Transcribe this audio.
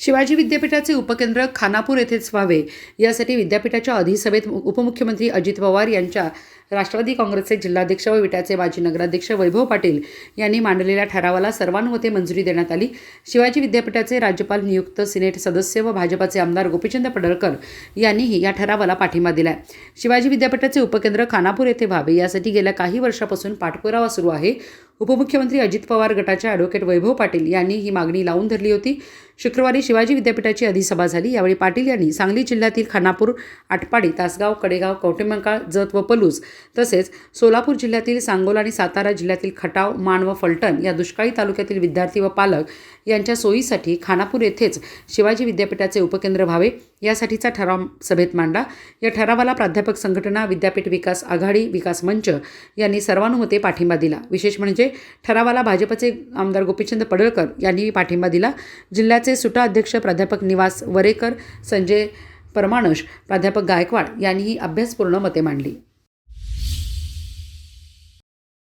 शिवाजी विद्यापीठाचे उपकेंद्र खानापूर येथेच व्हावे. यासाठी विद्यापीठाच्या अधिसभेत उपमुख्यमंत्री अजित पवार यांच्या राष्ट्रवादी काँग्रेसचे जिल्हाध्यक्ष व विट्याचे माजी नगराध्यक्ष वैभव पाटील यांनी मांडलेल्या ठरावाला सर्वानुमते मंजुरी देण्यात आली. शिवाजी विद्यापीठाचे राज्यपाल नियुक्त सिनेट सदस्य व भाजपाचे आमदार गोपीचंद पडळकर यांनीही या ठरावाला पाठिंबा दिलाय. शिवाजी विद्यापीठाचे उपकेंद्र खानापूर येथे व्हावे. यासाठी गेल्या काही वर्षापासून पाठपुरावा सुरू आहे. उपमुख्यमंत्री अजित पवार गटाचे ॲडव्होकेट वैभव पाटील यांनी ही मागणी लावून धरली होती. शुक्रवारी शिवाजी विद्यापीठाची अधिसभा झाली. यावेळी पाटील यांनी सांगली जिल्ह्यातील खानापूर आटपाडी तासगाव कडेगाव कवटेमंकाळ जत व पलूस तसेच सोलापूर जिल्ह्यातील सांगोला आणि सातारा जिल्ह्यातील खटाव मान व फलटण या दुष्काळी तालुक्यातील विद्यार्थी व पालक यांच्या सोयीसाठी खानापूर येथेच शिवाजी विद्यापीठाचे उपकेंद्र व्हावे. यासाठीचा ठराव सभेत मांडला. या ठरावाला प्राध्यापक संघटना विद्यापीठ विकास आघाडी विकास मंच यांनी सर्वानुमते पाठिंबा दिला. विशेष म्हणजे ठरावाला भाजपचे आमदार गोपीचंद पडळकर यांनी पाठिंबा दिला. जिल्ह्याचे सुटा अध्यक्ष प्राध्यापक निवास वरेकर संजय परमाणश प्राध्यापक गायकवाड यांनीही अभ्यासपूर्ण मते मांडली.